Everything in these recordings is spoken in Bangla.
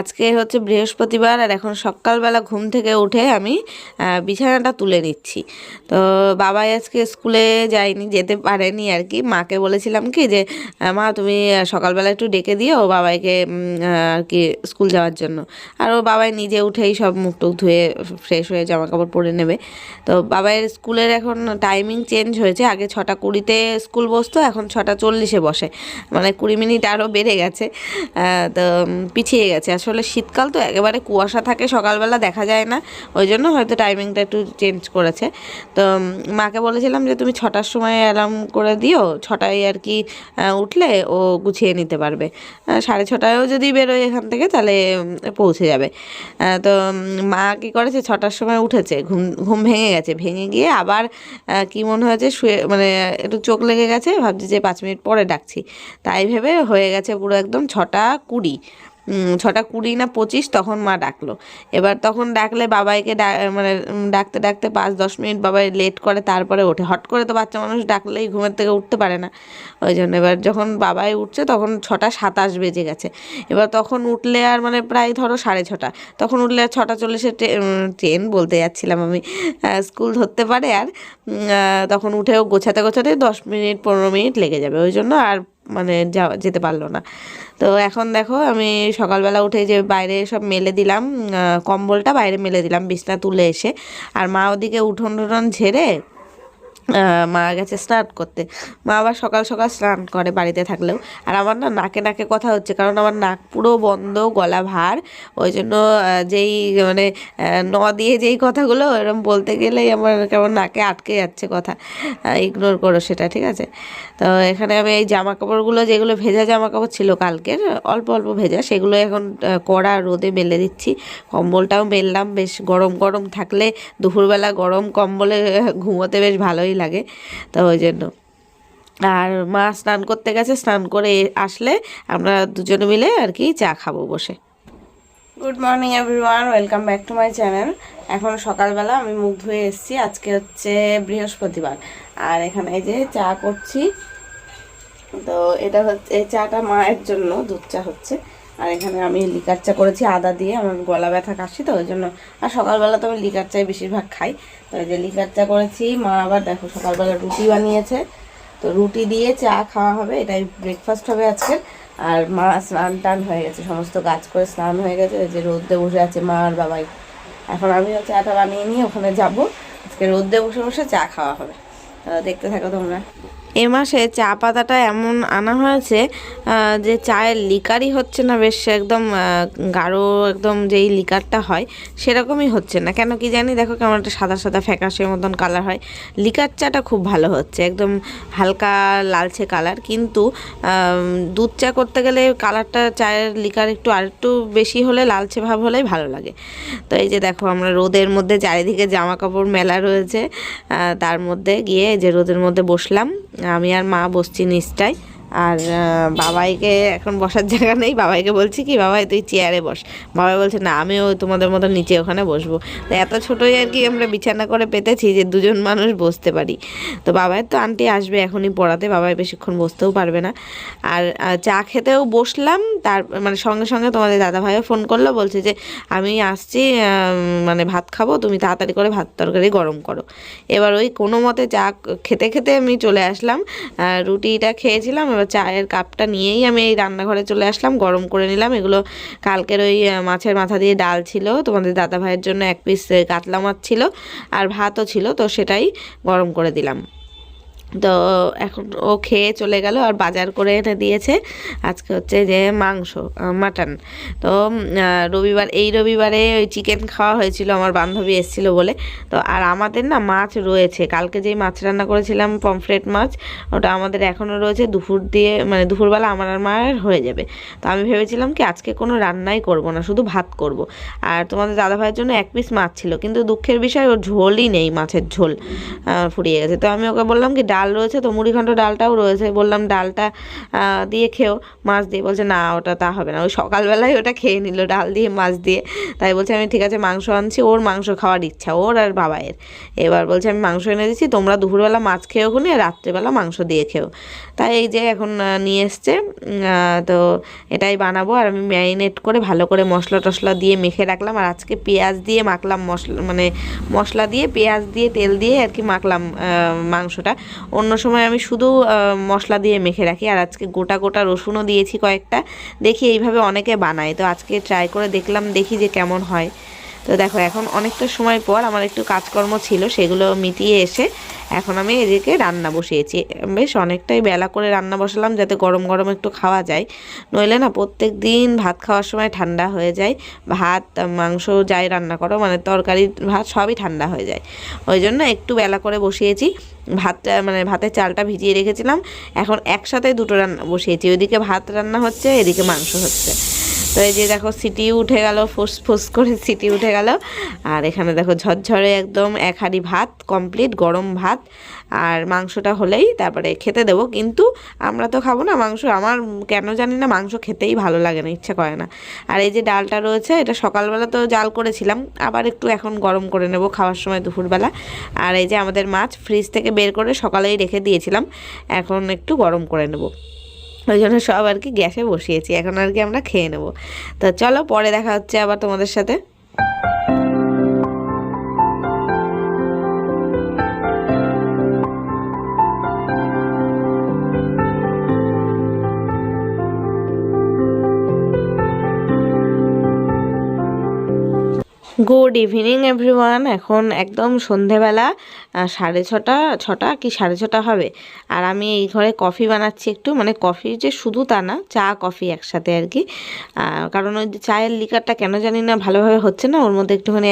আজকে হচ্ছে বৃহস্পতিবার আর এখন সকালবেলা ঘুম থেকে উঠে আমি বিছানাটা তুলে নিচ্ছি। তো বাবাই আজকে স্কুলে যায়নি, যেতে পারেনি আর কি। মাকে বলেছিলাম কি যে মা, তুমি সকালবেলা একটু ডেকে দিও বাবাইকে আর কি স্কুল যাওয়ার জন্য। আর ও বাবাই নিজে উঠেই সব মুখ টুক ধুয়ে ফ্রেশ হয়ে জামা কাপড় পরে নেবে। তো বাবাইয়ের স্কুলের এখন টাইমিং চেঞ্জ হয়েছে। আগে ছটা কুড়িতে স্কুল বসতো, এখন ছটা চল্লিশে বসে। মানে কুড়ি মিনিট আরও বেড়ে গেছে। তো পিছিয়ে গেছে। আসলে শীতকাল তো একেবারে কুয়াশা থাকে, সকালবেলা দেখা যায় না। ওই জন্য হয়তো টাইমিংটা একটু চেঞ্জ করেছে। তো মাকে বলেছিলাম যে, তুমি ছটার সময় অ্যালার্ম করে দিও, ছটায় আর কি উঠলে ও গুছিয়ে নিতে পারবে। সাড়ে ছটায়ও যদি বেরোয় এখান থেকে, তাহলে পৌঁছে যাবে। তো মা কি করেছে, ছটার সময় উঠেছে, ঘুম ঘুম ভেঙে গেছে। ভেঙে গিয়ে আবার কি মনে হয়েছে, শুয়ে মানে একটু চোখ লেগে গেছে, ভাবছি যে, পাঁচ মিনিট পরে ডাকছি। তাই ভেবে হয়ে গেছে পুরো একদম ছটা কুড়ি। ছটা কুড়ি না পঁচিশ তখন মা ডাকলো। এবার তখন ডাকলে বাবাইকে মানে ডাকতে ডাকতে পাঁচ দশ মিনিট বাবাই লেট করে, তারপরে ওঠে। হট করে তো বাচ্চা মানুষ ডাকলেই ঘুমের থেকে উঠতে পারে না। ওই জন্য এবার যখন বাবাই উঠছে তখন ছটা সাতাশ বেজে গেছে। এবার তখন উঠলে আর মানে প্রায় ধরো সাড়ে ছটা। তখন উঠলে আর ছটা চল্লিশে ট্রেন বলতে যাচ্ছিলাম আমি। স্কুল ধরতে পারে আর তখন উঠেও গোছাতে গোছাতে দশ মিনিট, পনেরো মিনিট লেগে যাবে। ওই জন্য আর মানে যাওয়া যেতে পারল না। তো এখন দেখো, আমি সকালবেলা উঠে যে বাইরে সব মেলে দিলাম কম্বলটা বাইরে মেলে দিলাম, বিছনা তুলে এসে। আর মা ওদিকে উঠোন টুঠোন ঝেড়ে মা গেছে স্নান করতে। মা আবার সকাল সকাল স্নান করে বাড়িতে থাকলেও। আর আমার না নাকে নাকে কথা হচ্ছে, কারণ আমার নাক পুরো বন্ধ, গলা ভার। ওই জন্য যেই মানে ন দিয়ে যেই কথাগুলো এরকম বলতে গেলেই আমার কেমন নাকে আটকে যাচ্ছে কথা। ইগনোর করো সেটা, ঠিক আছে? তো এখানে আমি এই জামা কাপড়গুলো যেগুলো ভেজা জামা কাপড় ছিল কালকের, অল্প অল্প ভেজা, সেগুলো এখন কড়া রোদে মেলে দিচ্ছি। কম্বলটাও মেললাম, বেশ গরম গরম থাকলে, দুপুরবেলা গরম কম্বলে ঘুমোতে বেশ ভালোই তো ওই জন্য। আর মা স্নান করতে গেছে, স্নান করে আসলে আমরা দুজনে মিলে আর কি চা খাব বসে। Good morning everyone welcome back to my channel এখন সকালবেলা আমি মুখ ধুয়ে এসেছি, আজকে হচ্ছে বৃহস্পতিবার। আর এখানে এই যে চা করছি। তো এটা হচ্ছে, এই চাটা মায়ের জন্য, দুধ চা হচ্ছে। আর এখানে আমি লিকার চা করেছি, আদা দিয়ে আমার গলা ব্যথা কাশি, তো ওই জন্য। আর সকালবেলা তো আমি লিকার চাই বেশিরভাগ খাই। তো এই যে লিকার চা করেছি, মা আবার দেখো সকালবেলা রুটি বানিয়েছে। তো রুটি দিয়ে চা খাওয়া হবে, এটাই ব্রেকফাস্ট হবে আজকে আর মা স্নান টান হয়ে গেছে, সমস্ত কাজ করে স্নান হয়ে গেছে। যে রোদে বসে আছে মা আর বাবাই এখন আমিও চাটা বানিয়ে নিয়ে ওখানে যাব। আজকে রোদে বসে বসে চা খাওয়া হবে। তো দেখতে থাকো তোমরা। এ মাসে চা পাতাটা এমন আনা হয়েছে যে চায়ের লিকারই হচ্ছে না, বেশ একদম গাঢ় একদম যেই লিকারটা হয়, সেরকমই হচ্ছে না। কেন কি জানি, দেখো কেমন একটা সাদা সাদা ফ্যাকাশের মতন কালার হয়। লিকার চাটা খুব ভালো হচ্ছে, একদম হালকা লালচে কালার কিন্তু দুধ চা করতে গেলে কালারটা চায়ের লিকার একটু আরেকটু বেশি হলে, লালচে ভাব হলেই ভালো লাগে। তো এই যে দেখো, আমরা রোদের মধ্যে চারিদিকে জামা কাপড় মেলা রয়েছে তার মধ্যে গিয়ে যে রোদের মধ্যে বসলাম। আমি আর মা বসছি নিচটায়। আর বাবাইকে এখন বসার জায়গা নেই। বাবাইকে বলছি কি, বাবাই, তুই চেয়ারে বস। বাবাই বলছে, না, আমিও তোমাদের মতো নিচে ওখানে বসবো। তো এত ছোটোই আর কি আমরা বিছানা করে পেতেছি যে দুজন মানুষ বসতে পারি। তো বাবাই তো আন্টি আসবে এখনই পড়াতে, বাবাই বেশিক্ষণ বসতেও পারবে না। আর চা খেতেও বসলাম, তার মানে সঙ্গে সঙ্গে তোমাদের দাদা ভাইও ফোন করল, বলছে যে, আমি আসছি মানে ভাত খাব, তুমি তাড়াতাড়ি করে ভাত তরকারি গরম করো। এবার ওই কোনো মতে চা খেতে খেতে আমি চলে আসলাম। রুটিটা খেয়েছিলাম, এবার চায়ের কাপটা নিয়েই আমি এই রান্নাঘরে চলে আসলাম, গরম করে নিলাম। এগুলো কালকের ওই মাছের মাথা দিয়ে ডাল ছিল, তোমাদের দাদা ভাইয়ের জন্য এক পিস কাতলা মাছ ছিল, আর ভাতও ছিল, তো সেটাই গরম করে দিলাম। তো এখন ও খেয়ে চলে গেল আর বাজার করে এনে দিয়েছে। আজকে হচ্ছে যে মাংস মাটন। তো রবিবার, এই রবিবারে ওই চিকেন খাওয়া হয়েছিল, আমার বান্ধবী এসেছিল বলে। তো, আর আমাদের না মাছ রয়েছে। কালকে যেই মাছ রান্না করেছিলাম, পমফ্রেট মাছ, ওটা আমাদের এখনও রয়েছে। দুপুর দিয়ে মানে দুপুরবেলা আমার আর মায়ের হয়ে যাবে। তো আমি ভেবেছিলাম কি, আজকে কোনো রান্নাই করব না, শুধু ভাত করব। আর তোমাদের দাদা ভাইয়ের জন্য এক পিস মাছ ছিল, কিন্তু দুঃখের বিষয়, ওর ঝোলই নেই, মাছের ঝোল ফুরিয়ে গেছে। তো আমি ওকে বললাম কি, ডাল ডাল রয়েছে তো মুড়িঘণ্ট ডালটাও রয়েছে। বললাম, ডালটা দিয়ে খেও, মাছ দিয়ে। বলছে, না, ওটা তা হবে না। ওই সকালবেলায় ওটা খেয়ে নিল, ডাল দিয়ে, মাছ দিয়ে। তাই বলছে, আমি ঠিক আছে, মাংস আনছি, ওর মাংস খাওয়ার ইচ্ছা, ওর আর বাবায়ের। এবার বলছে, আমি মাংস এনে দিচ্ছি, তোমরা দুপুরবেলা মাছ খেয়েও খুনি, আর রাত্রেবেলা মাংস দিয়ে খেও। তাই এই যে এখন নিয়ে এসছে তো এটাই বানাবো। আর আমি ম্যারিনেট করে ভালো করে মশলা টশলা দিয়ে মেখে রাখলাম। আর আজকে পেঁয়াজ দিয়ে মাখলাম মশলা মানে মশলা দিয়ে, পেঁয়াজ দিয়ে, তেল দিয়ে আর কি মাখলাম মাংসটা। অন্য সময় আমি শুধু মশলা দিয়ে মেখে রাখি। আর আজকে গোটা গোটা রসুনও দিয়েছি কয়েকটা। দেখি এইভাবে অনেকে বানায়। তো আজকে ট্রাই করে দেখলাম, দেখি যে কেমন হয়। তো দেখো, এখন অনেকটা সময় পর আমার একটু কাজকর্ম ছিল, সেগুলো মিটিয়ে এসে এখন আমি এদিকে রান্না বসিয়েছি। বেশ অনেকটাই বেলা করে রান্না বসালাম, যাতে গরম গরম একটু খাওয়া যায়। নইলে না প্রত্যেক দিন ভাত খাওয়ার সময় ঠান্ডা হয়ে যায়। ভাত, মাংস যাই রান্না করো মানে তরকারি, ভাত সবই ঠান্ডা হয়ে যায়। ওই জন্য একটু বেলা করে বসিয়েছি। ভাতটা মানে ভাতের চালটা ভিজিয়ে রেখেছিলাম। এখন একসাথে দুটো রান্না বসিয়েছি। ওইদিকে ভাত রান্না হচ্ছে, এদিকে মাংস হচ্ছে। তো এই যে দেখো সিটি উঠে গেল, ফুস ফুস করে সিটি উঠে গেল। আর এখানে দেখো ঝরঝরে একদম এক হাঁড়ি ভাত কমপ্লিট গরম ভাত। আর মাংসটা হলেই তারপরে খেতে দেবো। কিন্তু আমরা তো খাব না মাংস, আমার কেন জানি না মাংস খেতেই ভালো লাগে না, ইচ্ছা করে না। আর এই যে ডালটা রয়েছে, এটা সকালবেলা তো জাল করেছিলাম, আবার একটু এখন গরম করে নেব খাওয়ার সময় দুপুরবেলা। আর এই যে আমাদের মাছ ফ্রিজ থেকে বের করে সকালেই রেখে দিয়েছিলাম, এখন একটু গরম করে নেব। ওই জন্য সব আর কি গ্যাসে বসিয়েছি। এখন আর কি আমরা খেয়ে নেব। তা চলো পরে দেখা হচ্ছে আবার তোমাদের সাথে। গুড ইভিনিং এভরিওয়ান এখন একদম সন্ধেবেলা সাড়ে ছটা ছটা কি সাড়ে ছটা হবে? আর আমি এই ঘরে কফি বানাচ্ছি একটু মানে কফি যে শুধু তা না, চা, কফি একসাথে আর কি। কারণ ওই চায়ের লিকারটা কেন জানি না ভালোভাবে হচ্ছে না, ওর মধ্যে একটুখানি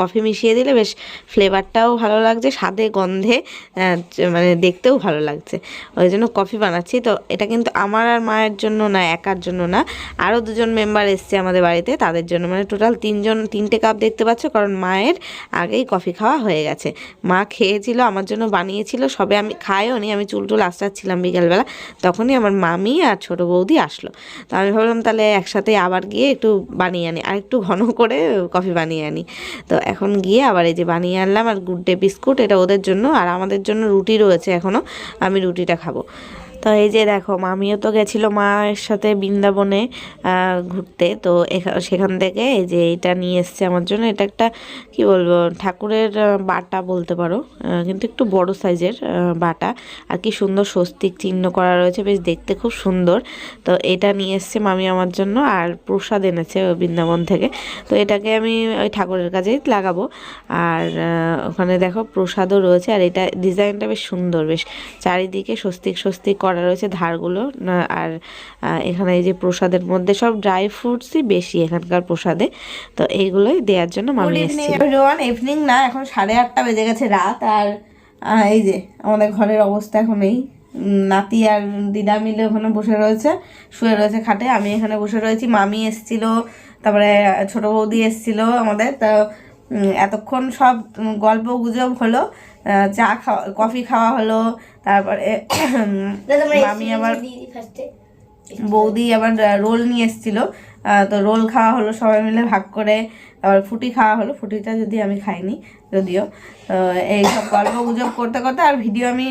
কফি মিশিয়ে দিলে বেশ ফ্লেভারটাও ভালো লাগছে, স্বাদে, গন্ধে মানে দেখতেও ভালো লাগছে। ওই জন্য কফি বানাচ্ছি। তো এটা কিন্তু আমার আর মায়ের জন্য না, একার জন্য না। আরও দুজন মেম্বার এসছে আমাদের বাড়িতে, তাদের জন্য মানে টোটাল তিনজন তিনটে কাপ দেখতে পাচ্ছ, কারণ মায়ের আগেই কফি খাওয়া হয়ে গেছে। মা খেয়েছিল, আমার জন্য বানিয়েছিল, সবে আমি খাইও নি, আমি চুল টুল আশ্রাচ্ছিলাম বিকেলবেলা, তখনই আমার মামি আর ছোট বৌদি আসলো। তো আমি ভাবলাম তাহলে একসাথে আবার গিয়ে একটু বানিয়ে আনি, আর একটু ঘন করে কফি বানিয়ে আনি। তো এখন গিয়ে আবার এই যে বানিয়ে আনলাম, আর গুড ডে বিস্কুট, এটা ওদের জন্য, আর আমাদের জন্য রুটি রয়েছে এখনও আমি রুটিটা খাব। তো এই যে দেখো, মামিও তো গেছিল মায়ের সাথে বৃন্দাবনে ঘুরতে। তো সেখান থেকে এই যে এটা নিয়ে এসছে আমার জন্য। এটা একটা, কি বলব, ঠাকুরের বাটা বলতে পারো। কিন্তু একটু বড় সাইজের বাটা। আর কি সুন্দর স্বস্তিক চিহ্ন করা রয়েছে, বেশ দেখতে খুব সুন্দর। তো এটা নিয়ে এসছে মামি আমার জন্য, আর প্রসাদ এনেছে বৃন্দাবন থেকে। তো এটাকে আমি ওই ঠাকুরের কাছেই লাগাবো। আর ওখানে দেখো প্রসাদও রয়েছে, আর এটা ডিজাইনটা বেশ সুন্দর, বেশ চারিদিকে স্বস্তিক স্বস্তিক করা রয়েছে ধারগুলো আর এখানে এই যে প্রসাদের মধ্যে সব ড্রাই ফ্রুটসই বেশি এখানকার প্রসাদে। তো এইগুলোই দেওয়ার জন্য মামি ইভিনিং না এখন সাড়ে আটটা বেজে গেছে রাত আর এই যে আমাদের ঘরের অবস্থা এখন এই। নাতি আর দিদা মিলে ওখানে বসে রয়েছে শুয়ে রয়েছে খাটে আমি এখানে বসে রয়েছি মামি এসছিল তারপরে ছোট বৌদি এসছিল আমাদের তো এতক্ষণ সব গল্প গুজব হলো চা খাওয়া কফি খাওয়া হলো তারপরে মামি আবার বৌদি আবার রোল নিয়ে এসেছিল। তো রোল খাওয়া হলো সবাই মিলে ভাগ করে আবার ফুটি খাওয়া হলো। ফুটিটা যদি আমি খাইনি যদিও। তো এই সব গল্প গুজব করতে করতে আর ভিডিও আমি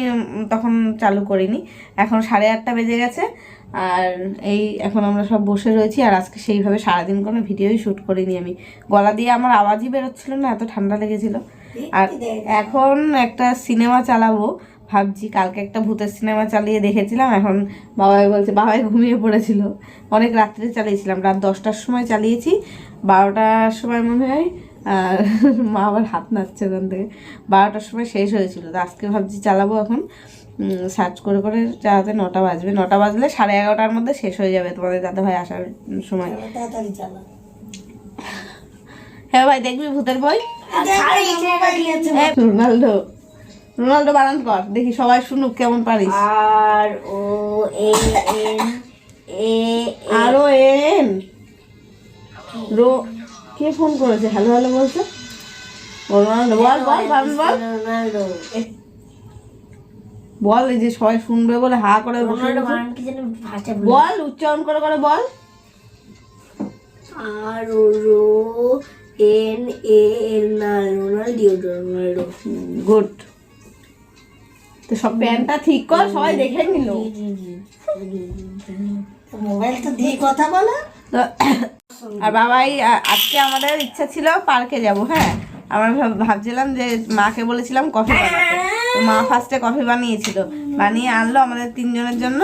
তখন চালু করিনি। এখন সাড়ে আটটা বেজে গেছে আর এই এখন আমরা সব বসে রয়েছি আর আজকে সেইভাবে সারাদিন কোনো ভিডিওই শ্যুট করিনি আমি। গলা দিয়ে আমার আওয়াজই বেরোচ্ছিল না এত ঠান্ডা লেগেছিল। আর এখন একটা সিনেমা চালাবো। ভাবছি কালকে একটা ভূতের সিনেমা চালিয়ে দেখেছিলাম এখন বাবাই বলছে বাবাই ঘুমিয়ে পড়েছিল। অনেক রাত্রে চালিয়েছিলাম রাত দশটার সময় চালিয়েছি বারোটার সময় মনে হয় আর মা আবার হাত নাচছে ওখান থেকে। বারোটার সময় শেষ হয়েছিল তো আজকে ভাবছি চালাবো এখন। সার্চ করে করে চালাতে নটা বাজবে। নটা বাজলে সাড়ে এগারোটার মধ্যে শেষ হয়ে যাবে তোমাদের দাদা ভাই আসার সময়। হ্যাঁ ভাই দেখবি ভূতের বই রোনাল্ডো রোনাল্ডো বানান কর দেখি সবাই শুনুক কেমন পারিস। আর ও এ এন এ আরও এন রো কে ফোন করেছে? হ্যালো হ্যালো বলছে? রোনাল্ডো বল বল বল রোনাল্ডো বল এই যে সবাই শুনবে বলে হা করে বল। উচ্চারণ করে করে বল। আর রো এন এ এল না রোনাল্ডিও রোনাল্ডো। গুড। তো সব প্যান্টটা ঠিক কর সবাই দেখে নিল। মোবাইল তো দিয়ে কথা বলো। আর বাবাই আজকে আমাদের ইচ্ছা ছিল পার্কে যাব হ্যাঁ? আমরা ভাব- ভাবছিলাম যে মাকে বলেছিলাম কফি বানাতে। তো মা ফার্স্টে কফি বানিয়েছিল। বানিয়ে আনলো আমাদের তিনজনের জন্য।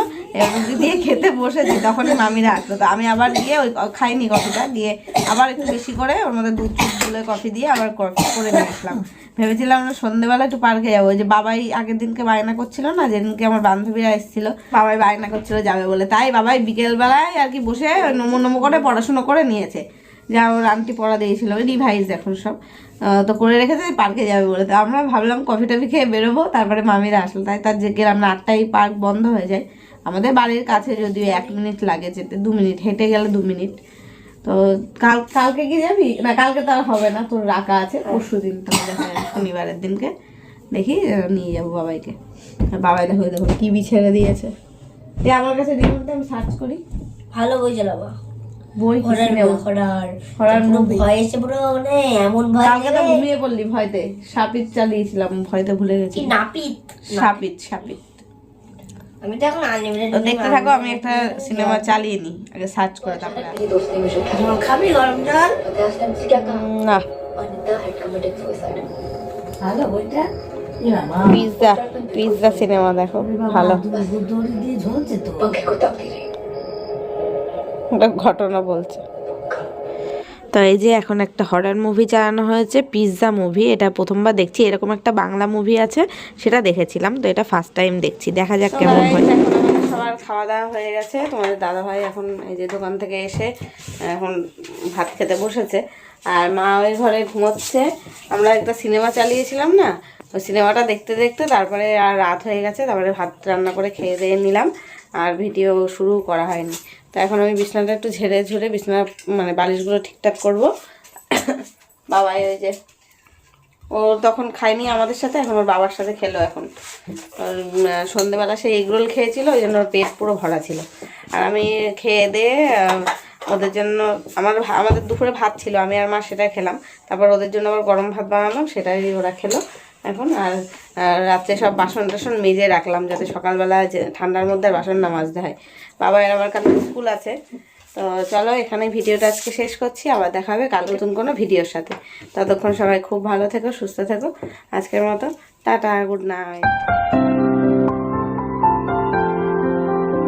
রুটি দিয়ে খেতে বসেছি। তখনই মামিরা আসলো। তো আমি আবার গিয়ে ওই খাইনি কফিটা দিয়ে আবার একটু বেশি করে ওর মধ্যে দুধ টুধ গুলে কফি দিয়ে আবার কফি করে নিয়ে আসলাম। ভেবেছিলাম আমরা সন্ধ্যেবেলা একটু পার্কে যাব। যে বাবাই আগের দিনকে বায়না করছিল না? যেদিনকে আমার বান্ধবীরা এসেছিল, বাবাই বায়না করছিল যাবে বলে। তাই বাবাই বিকেলবেলায় আর কি বসে নমো নমো করে পড়াশুনো করে নিয়েছে। যা ওর আন্টি পড়া দিয়েছিল। ওই রিভাইজ এখন সব। তো করে রেখেছে পার্কে যাবে বলে। তো আমরা ভাবলাম কফি টফি খেয়ে বেরোবো, তারপরে মামিরা আসলো। তাই তার যে গেলাম না আটটাই পার্ক বন্ধ হয়ে যায়। আমাদের বাড়ির কাছে যদিও এক মিনিট লাগে যেতে, দু মিনিট, হেঁটে গেলে দু মিনিট। তো কাল, কালকে কি যাবি না, কালকে তো আর হবে না, তোর রাখা আছে, পরশু দিন তাহলে হয়, শনিবারের দিনকে। দেখি নিয়ে যাব বাবাইকে। বাবাই দেখো দেখো, টিভি ছেড়ে দিয়েছে। দিয়ে আমার কাছে রিমোটটা আমি সার্চ করি। ভালো বই চালাবা বই কি হরার হরার পুরো ভয় এসে পুরো মানে এমন ভয় কালকে তো লাগে। ঘুমিয়ে পড়লি ভয়তে। সাপিত চালিয়েছিলাম ভয়তে ভুলে গেছি নাপিত? সাপিত সাপিত। আমি তো এখন আনলিমিটেড দেখতে থাকো আমি একটা সিনেমা চালিয়ে নিই আগে সার্চ করে তারপরে। আসি। খাবি গরম জল। না। ভালো বইটা? পিৎজা পিৎজা সিনেমা দেখো ভালো। দিয়ে ঝুলছে তো। একটা ঘটনা বলছে। তো এই যে এখন একটা হরর মুভি চালানো হয়েছে পিৎজা মুভি এটা প্রথমবার দেখছি এরকম একটা বাংলা মুভি আছে সেটা দেখেছিলাম তো এটা ফার্স্ট টাইম দেখছি দেখা যাক কেমন হয়। সবার খাওয়া দাওয়া হয়ে গেছে তোমাদের দাদা ভাই এখন এই যে দোকান থেকে এসে এখন ভাত খেতে বসেছে আর মা ওই ঘরে ঘুমোচ্ছে। আমরা একটা সিনেমা চালিয়েছিলাম না ওই সিনেমাটা দেখতে দেখতে তারপরে আর রাত হয়ে গেছে তারপরে ভাত রান্না করে খেয়ে দিয়ে নিলাম। আর ভিডিও শুরু করা হয়নি। তো এখন আমি বিছনাটা একটু ঝেড়ে ঝুড়ে বিছনা মানে বালিশগুলো ঠিকঠাক করব। বাবাই ওই যে, ও তখন খায়নি আমাদের সাথে, এখন ওর বাবার সাথে খেলো এখন। সন্ধেবেলা সে এগরোল খেয়েছিল, ওই জন্য ওর পেট পুরো ভরা ছিল। আর আমি খেয়ে দিয়ে ওদের জন্য, আমার আমাদের দুপুরে ভাত ছিল, আমি আর মা সেটা খেলাম। তারপর ওদের জন্য আবার গরম ভাত বানালাম, সেটাই ওরা খেলো। এখন আর রাত্রে সব বাসন টাসন মেজে রাখলাম যাতে সকালবেলা ঠান্ডার মধ্যে বাসন না মাজতে হয় বাবা এর আমার কালকে স্কুল আছে। তো চলো এখানে ভিডিওটা আজকে শেষ করছি। আবার দেখা হবে কাল নতুন কোনো ভিডিওর সাথে। ততক্ষণ সবাই খুব ভালো থেকো, সুস্থ থেকো। আজকের মতো টাটা, গুড নাইট।